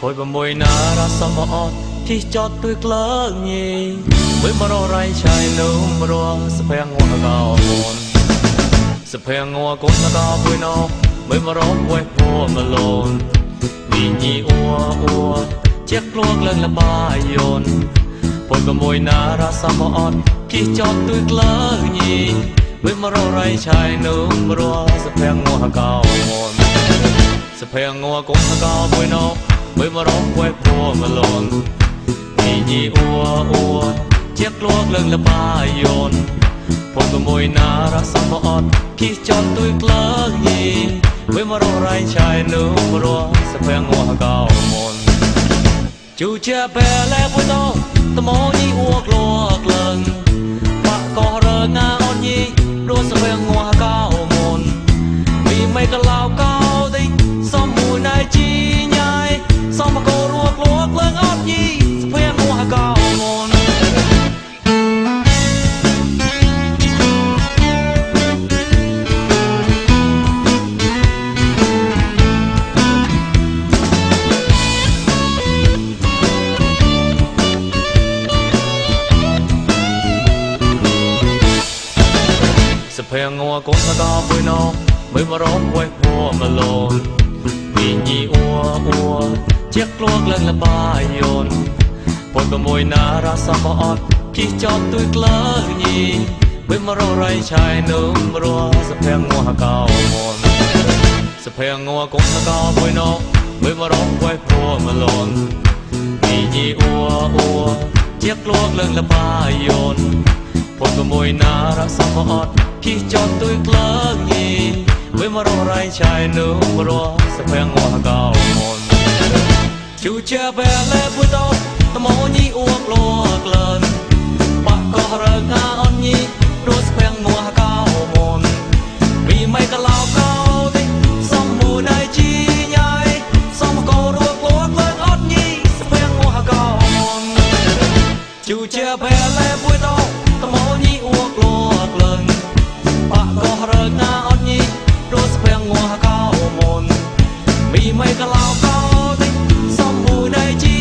ប្រមួយណារសមអត់ទីចតទួយក្លើងញីវិមររៃឆៃនុំរសភងងកោមនសភងងកូនកោពុយណោវិមរវេពួមលូនមីញីអ៊ូអ៊ូជាក្លួកលឹងលបាយយនពុយប្រមួយណារសមអត់ទីចតទួយក្លើងញីវិមររៃឆៃនុំរសភងងកោមនសភងងកុំកោមួយណោ មួយមករងគួយពួរមលនមីញីអ៊ូអ៊ូជាក្លួកលឹងលបាយយនពុនមួយណារសមអត់គិះចន់ទួយក្លើងញីមួយមករងរៃឆៃនុមរសភងងកោមុនជូជាបែលែពួយណោតមញីអ៊ូក្លួក ភងងកូនកោពុយណោមិនមករងគួយពួរមលនមីញីអ៊ូអ៊ូជាក្លួកលឹងលបាយយនពុនប្រមួយណារសមអត់គិះចតទួយក្លើញីមិនមករងរៃឆៃនុំរសភងងកោមុនសភងងកូនកោពុយណោមិនមករងគួយពួរមលនមីញីអ៊ូអ៊ូ ជាក្លួកលឹងលបាយយនពុនប្រមួយណារសមអត់គិះចតទួយក្លើងញីវិមររៃឆៃនុមរសភងងកោមុនជូជាបែលែពុយតោតមញីអួ មកក៏តិចសុំមួយដៃជី